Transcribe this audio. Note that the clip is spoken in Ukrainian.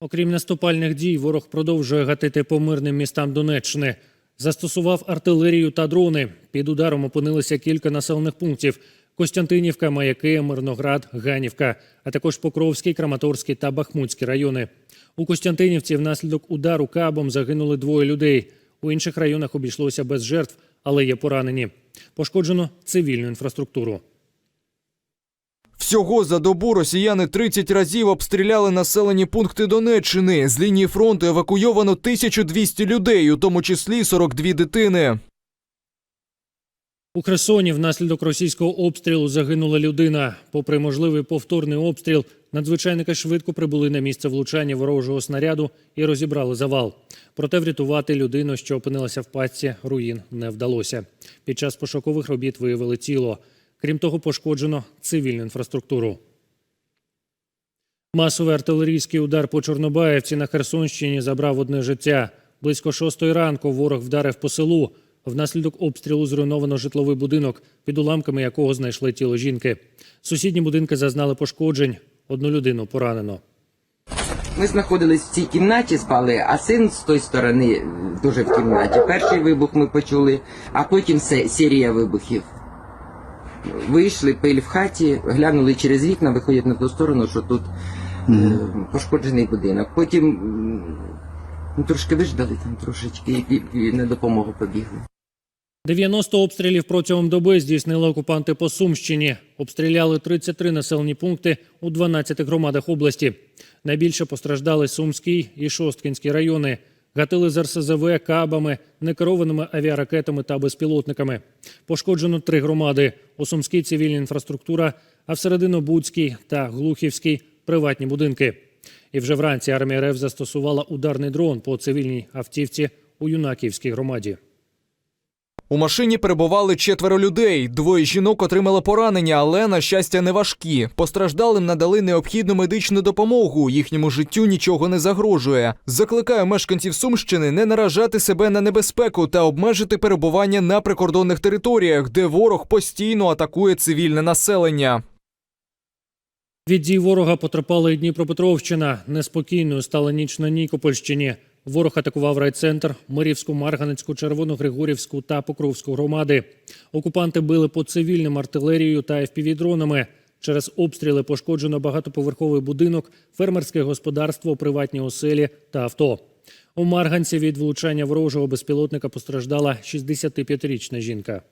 Окрім наступальних дій, ворог продовжує гатити по мирним містам Донеччини. Застосував артилерію та дрони. Під ударом опинилися кілька населених пунктів: Костянтинівка, Маяки, Мирноград, Ганівка, а також Покровський, Краматорський та Бахмутський райони. У Костянтинівці внаслідок удару кабом загинули двоє людей. У інших районах обійшлося без жертв, але є поранені. Пошкоджено цивільну інфраструктуру. Всього за добу росіяни 30 разів обстріляли населені пункти Донеччини. З лінії фронту евакуйовано 1200 людей, у тому числі 42 дитини. У Херсоні внаслідок російського обстрілу загинула людина. Попри можливий повторний обстріл, надзвичайники швидко прибули на місце влучання ворожого снаряду і розібрали завал. Проте врятувати людину, що опинилася в пастці, руїн не вдалося. Під час пошукових робіт виявили тіло. Крім того, пошкоджено цивільну інфраструктуру. Масовий артилерійський удар по Чорнобаївці на Херсонщині забрав одне життя. Близько шостої ранку ворог вдарив по селу. Внаслідок обстрілу зруйновано житловий будинок, під уламками якого знайшли тіло жінки. Сусідні будинки зазнали пошкоджень. Одну людину поранено. Ми знаходились в цій кімнаті, спали, а син з тої сторони дуже в кімнаті. Перший вибух ми почули, а потім се- серія вибухів. Вийшли, пиль в хаті, глянули через вікна, виходять на ту сторону, що тут е, пошкоджений будинок. Потім м, ну, трошки виждали там трошечки і, і, і на допомогу побігли. 90 обстрілів протягом доби здійснили окупанти по Сумщині. Обстріляли 33 населені пункти у 12 громадах області. Найбільше постраждали Сумський і Шосткінський райони. Гатили з РСЗВ, кабами, некерованими авіаракетами та безпілотниками. Пошкоджено три громади: у Сумській цивільна інфраструктура, а всередину Серединобудській та Глухівській приватні будинки. І вже вранці армія РФ застосувала ударний дрон по цивільній автівці у Юнаківській громаді. У машині перебували четверо людей. Двоє жінок отримали поранення, але на щастя не важкі. Постраждалим надали необхідну медичну допомогу. Їхньому життю нічого не загрожує. Закликаю мешканців Сумщини не наражати себе на небезпеку та обмежити перебування на прикордонних територіях, де ворог постійно атакує цивільне населення. Від дій ворога потерпала і Дніпропетровщина. Неспокійною стала ніч на Нікопольщині. Ворог атакував райцентр, Мирівську, Марганецьку, Червоногригорівську та Покровську громади. Окупанти били по цивільним артилерією та FPV-дронами. Через обстріли пошкоджено багатоповерховий будинок, фермерське господарство, приватні оселі та авто. У Марганці від влучання ворожого безпілотника постраждала 65-річна жінка.